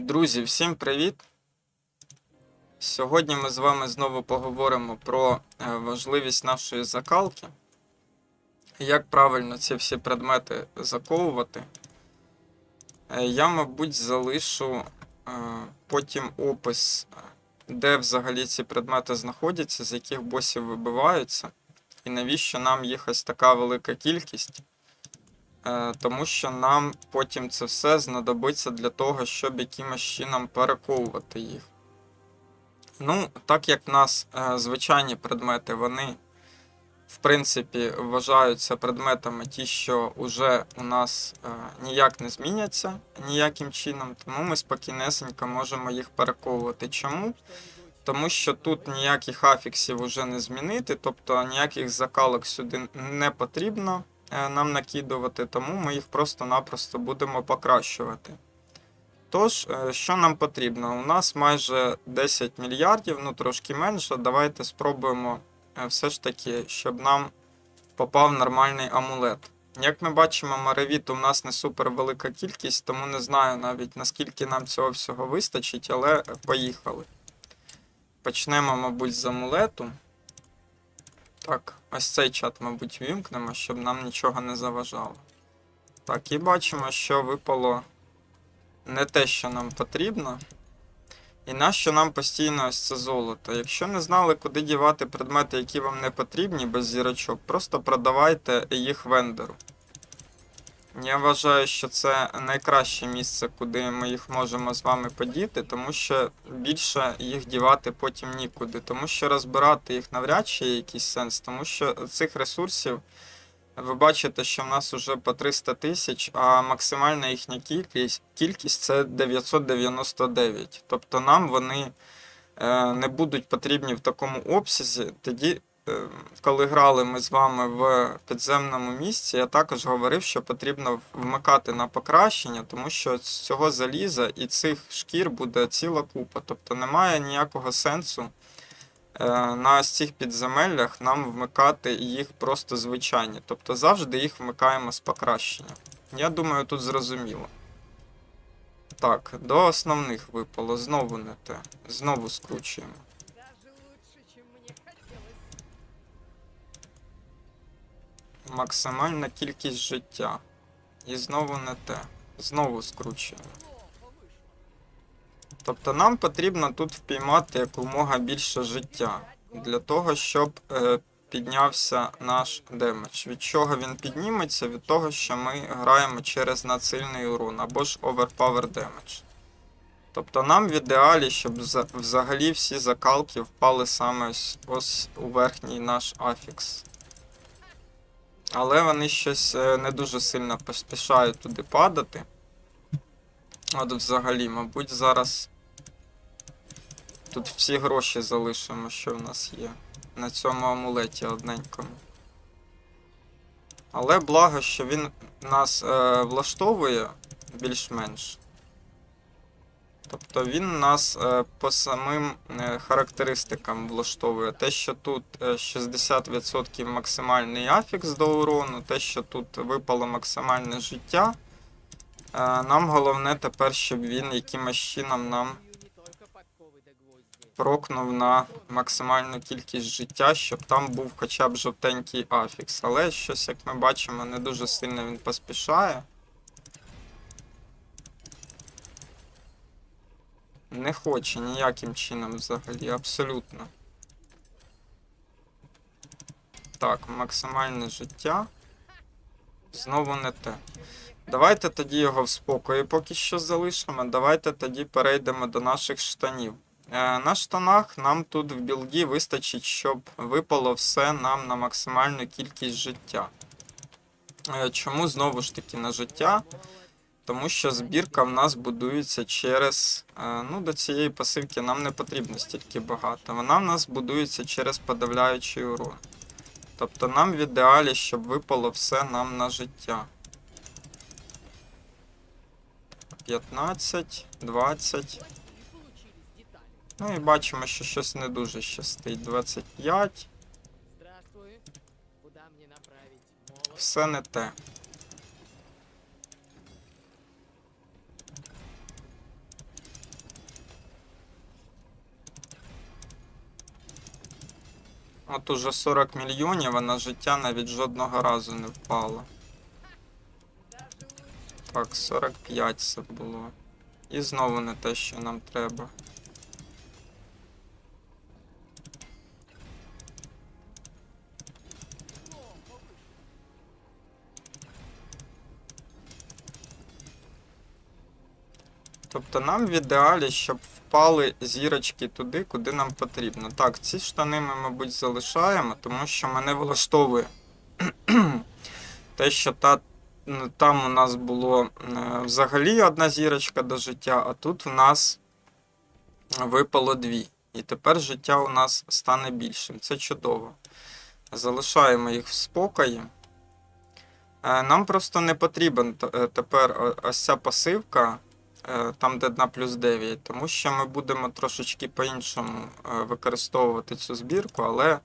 Друзі, всім привіт! Сьогодні ми з вами знову поговоримо про е, важливість нашої закалки, як правильно ці всі предмети заковувати. Е, Я, мабуть, залишу е, потім опис, де взагалі ці предмети знаходяться, з яких босів вибиваються, і навіщо нам їх ось така велика кількість. Е, тому що нам потім це все знадобиться для того, щоб якимось чином перековувати їх. Ну, так як в нас е, звичайні предмети, вони, в принципі, вважаються предметами ті, що вже у нас е, ніяк не зміняться ніяким чином, тому ми спокійнесенько можемо їх перековувати. Чому? Тому що тут ніяких афіксів вже не змінити, тобто ніяких закалок сюди не потрібно нам накидувати, тому ми їх просто-напросто будемо покращувати. Тож, е, що нам потрібно? У нас майже 10 мільярдів, ну трошки менше. Давайте спробуємо е, все ж таки, щоб нам попав нормальний амулет. Як ми бачимо, Маревіту у нас не супер велика кількість, тому не знаю навіть наскільки нам цього всього вистачить, але е, поїхали. Почнемо, мабуть, з амулету. Так, ось цей чат, мабуть, вімкнемо, щоб нам нічого не заважало. Так, і бачимо, що випало не те, що нам потрібно. І нащо нам постійно ось це золото. Якщо не знали, куди дівати предмети, які вам не потрібні без зірочок, просто продавайте їх вендору. Я вважаю, що це найкраще місце, куди ми їх можемо з вами подіти, тому що більше їх дівати потім нікуди. Тому що розбирати їх навряд чи є якийсь сенс, тому що цих ресурсів ви бачите, що в нас вже по 300 тисяч, а максимальна їхня кількість, кількість це 999. Тобто нам вони е, не будуть потрібні в такому обсязі. Тоді, коли грали ми з вами в підземному місці, я також говорив, що потрібно вмикати на покращення, тому що з цього заліза і цих шкір буде ціла купа. Тобто немає ніякого сенсу е, на цих підземеллях нам вмикати їх просто звичайні. Тобто завжди їх вмикаємо з покращення. Я думаю, тут зрозуміло. Так, до основних випало. Знову не те. Знову скручуємо. Максимальна кількість життя. І знову не те. Знову скручуємо. Тобто нам потрібно тут впіймати якомога більше життя. Для того, щоб е, піднявся наш демедж. Від чого він підніметься? Від того, що ми граємо через надсильний урон або ж overpower damage. Тобто нам в ідеалі, щоб взагалі всі закалки впали саме ось, ось у верхній наш афікс. Але вони щось е, не дуже сильно поспішають туди падати. От взагалі, мабуть, зараз тут всі гроші залишимо, що в нас є на цьому амулеті одненькому. Але благо, що він нас е, влаштовує більш-менш. Тобто він нас е, по самим е, характеристикам влаштовує. Те, що тут е, 60% максимальний афікс до урону, те, що тут випало максимальне життя. Е, Нам головне тепер, щоб він якимось чином нам прокнув на максимальну кількість життя, щоб там був хоча б жовтенький афікс. Але щось, як ми бачимо, не дуже сильно він поспішає. Не хоче ніяким чином взагалі, абсолютно. Так, максимальне життя. Знову не те. Давайте тоді його в спокої поки що залишимо. Давайте тоді перейдемо до наших штанів. Е, На штанах нам тут в білді вистачить, щоб випало все нам на максимальну кількість життя. Е, Чому знову ж таки на життя? Тому що збірка в нас будується через. е, Ну, до цієї пасивки нам не потрібно стільки багато. Вона в нас будується через подавляючий урон. Тобто нам в ідеалі, щоб випало все нам на життя. 15, 20. Не получились детали. Ну і бачимо, що щось не дуже щастить. 25. Здравствуй. Куда мне направить молот? Все не те. От уже 40 мільйонів, а на життя навіть жодного разу не впало. Так, 45 це було. І знову не те, що нам треба. Тобто нам в ідеалі, щоб впали зірочки туди, куди нам потрібно. Так, ці штани ми, мабуть, залишаємо, тому що мене влаштовує те, що та, там у нас було е, взагалі одна зірочка до життя, а тут у нас випало дві. І тепер життя у нас стане більшим. Це чудово. Залишаємо їх в спокої. Е, Нам просто не потрібен е, тепер ось ця пасивка, там де на плюс 9, тому що ми будемо трошечки по-іншому е, використовувати цю збірку, але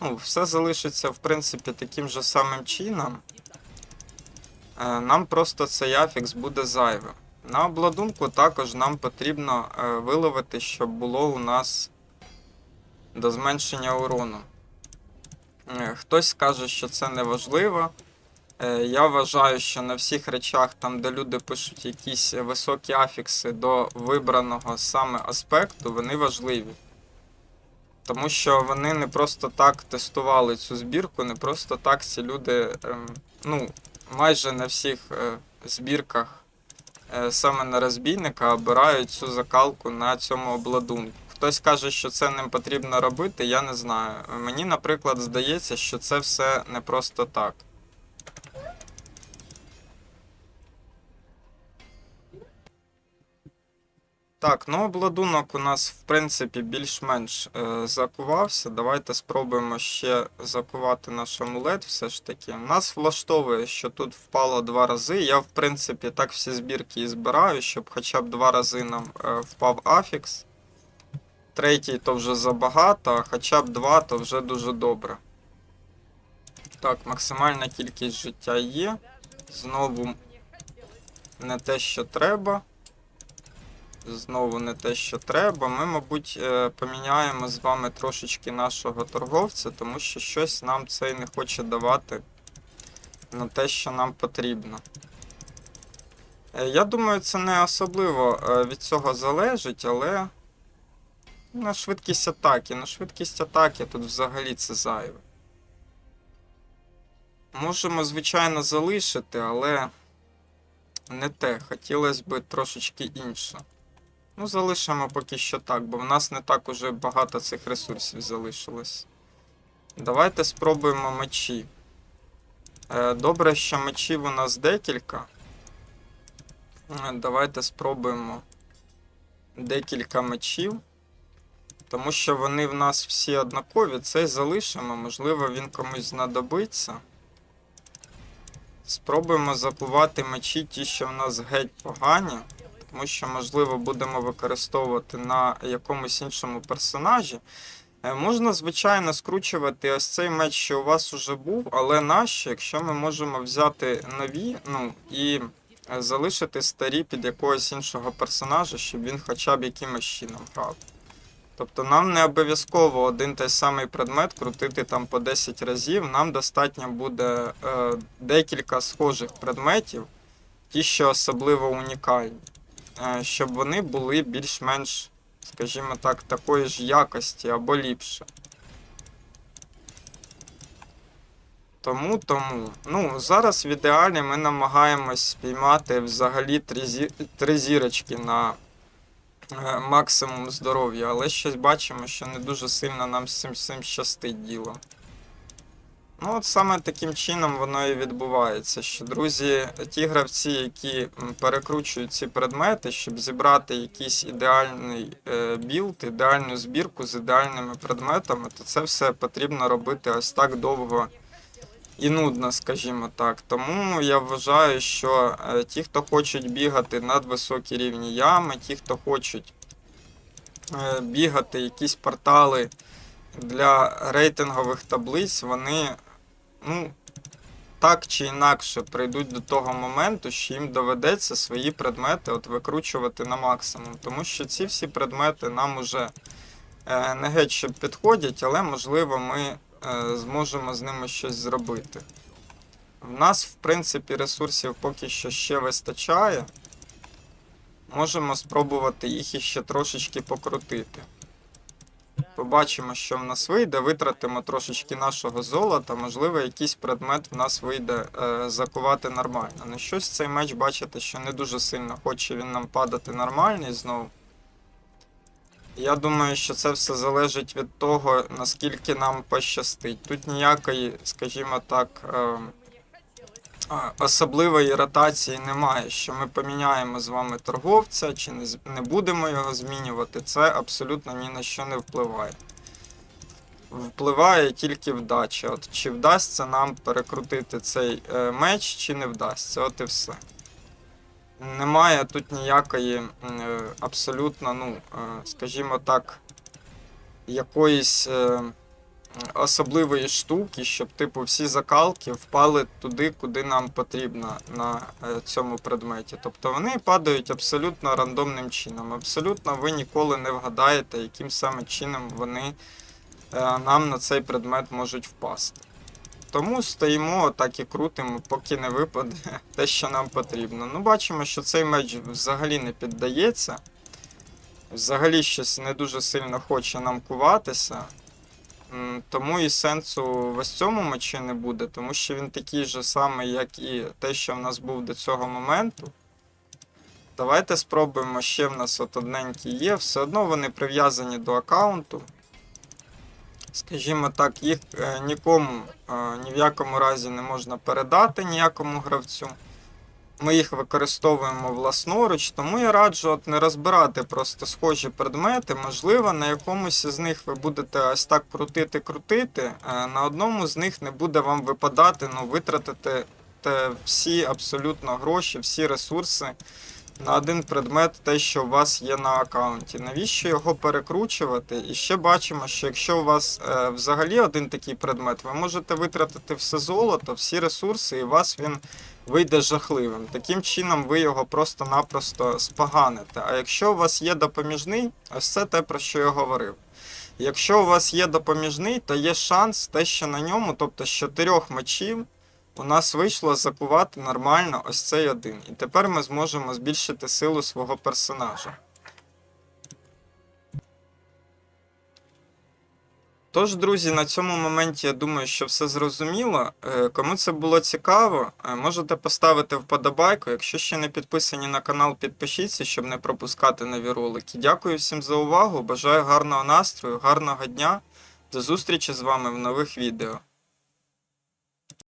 ну, все залишиться в принципі таким же самим чином. Е, Нам просто цей афікс буде зайвим. На обладунку також нам потрібно е, виловити, щоб було у нас до зменшення урону. Е, Хтось скаже, що це не важливо. Е, Я вважаю, що на всіх речах, там, де люди пишуть якісь високі афікси до вибраного саме аспекту, вони важливі. Тому що вони не просто так тестували цю збірку, не просто так ці люди, ем, ну, майже на всіх е, збірках е, саме на розбійника обирають цю закалку на цьому обладунку. Хтось каже, що це не потрібно робити, я не знаю. Мені, наприклад, здається, що це все не просто так. Так, ну обладунок у нас, в принципі, більш-менш е, закувався. Давайте спробуємо ще закувати наш амулет все ж таки. Нас влаштовує, що тут впало два рази. Я, в принципі, так всі збірки і збираю, щоб хоча б два рази нам е, впав афікс. Третій то вже забагато, а хоча б два, то вже дуже добре. Так, максимальна кількість життя є. Знову не те, що треба. Знову не те, що треба. Ми, мабуть, е, поміняємо з вами трошечки нашого торговця, тому що щось нам цей не хоче давати на те, що нам потрібно. Е, Я думаю, це не особливо е, від цього залежить, але на швидкість атаки. На швидкість атаки тут взагалі це зайве. Можемо, звичайно, залишити, але не те. Хотілося б трошечки інше. Ну, залишимо поки що так, бо в нас не так уже багато цих ресурсів залишилось. Давайте спробуємо мечі. Е, Добре, що мечів у нас декілька. Е, Давайте спробуємо декілька мечів. Тому що вони в нас всі однакові. Цей залишимо, можливо, він комусь знадобиться. Спробуємо закувати мечі, ті, що в нас геть погані тому що, можливо, будемо використовувати на якомусь іншому персонажі. Е, Можна, звичайно, скручувати ось цей меч, що у вас уже був, але нащо, якщо ми можемо взяти нові, ну і е, залишити старі під якогось іншого персонажа, щоб він хоча б якимось чином грав. Тобто нам не обов'язково один той самий предмет крутити там по 10 разів. Нам достатньо буде е, декілька схожих предметів, ті, що особливо унікальні щоб вони були більш-менш, скажімо так, такої ж якості або ліпше. Тому, тому. Ну, зараз в ідеалі ми намагаємось спіймати взагалі три, зі... три зірочки на е, максимум здоров'я, але щось бачимо, що не дуже сильно нам з цим, щастить діло. Ну, от саме таким чином воно і відбувається, що друзі, ті гравці, які перекручують ці предмети, щоб зібрати якийсь ідеальний е, білд, ідеальну збірку з ідеальними предметами, то це все потрібно робити ось так довго і нудно, скажімо так. Тому я вважаю, що е, ті, хто хочуть бігати надвисокі рівні ями, ті, хто хочуть е, бігати якісь портали для рейтингових таблиць, вони ну, так чи інакше прийдуть до того моменту, що їм доведеться свої предмети от викручувати на максимум. Тому що ці всі предмети нам уже е, не геть що підходять, але можливо ми е, зможемо з ними щось зробити. В нас, в принципі, ресурсів поки що ще вистачає. Можемо спробувати їх іще трошечки покрутити. Побачимо, що в нас вийде. Витратимо трошечки нашого золота. Можливо, якийсь предмет в нас вийде е, закувати нормально. Ну щось цей меч, бачите, що не дуже сильно хоче він нам падати нормальний знову. Я думаю, що це все залежить від того, наскільки нам пощастить. Тут ніякої, скажімо так, е, особливої ротації немає, що ми поміняємо з вами торговця чи не, будемо його змінювати, це абсолютно ні на що не впливає. Впливає тільки вдача. От чи вдасться нам перекрутити цей е, меч, чи не вдасться, от і все. Немає тут ніякої е, абсолютно, ну, е, скажімо так, якоїсь. Особливої штуки, щоб типу всі закалки впали туди, куди нам потрібно на е, цьому предметі. Тобто вони падають абсолютно рандомним чином. Абсолютно ви ніколи не вгадаєте, яким саме чином вони е, нам на цей предмет можуть впасти. Тому стоїмо так і крутимо, поки не випаде те, що нам потрібно. Ну, бачимо, що цей меч взагалі не піддається. Взагалі щось не дуже сильно хоче нам куватися. Тому і сенсу в ось цьому мечі не буде, тому що він такий же самий, як і те, що в нас був до цього моменту. Давайте спробуємо ще в нас от одненькі є. Все одно вони прив'язані до аккаунту. Скажімо так, їх е, нікому е, ні в якому разі не можна передати ніякому гравцю. Ми їх використовуємо власноруч, тому я раджу от не розбирати просто схожі предмети. Можливо, на якомусь з них ви будете ось так крутити-крутити, на одному з них не буде вам випадати, ну, витратити всі абсолютно гроші, всі ресурси на один предмет, те, що у вас є на аккаунті. Навіщо його перекручувати? І ще бачимо, що якщо у вас е, взагалі один такий предмет, ви можете витратити все золото, всі ресурси, і у вас він вийде жахливим. Таким чином ви його просто-напросто споганите. А якщо у вас є допоміжний, ось це те, про що я говорив. Якщо у вас є допоміжний, то є шанс те, що на ньому, тобто з чотирьох мечів, у нас вийшло закувати нормально ось цей один. І тепер ми зможемо збільшити силу свого персонажа. Тож, друзі, на цьому моменті я думаю, що все зрозуміло. Е, Кому це було цікаво, е, можете поставити вподобайку. Якщо ще не підписані на канал, підпишіться, щоб не пропускати нові ролики. Дякую всім за увагу. Бажаю гарного настрою, гарного дня. До зустрічі з вами в нових відео.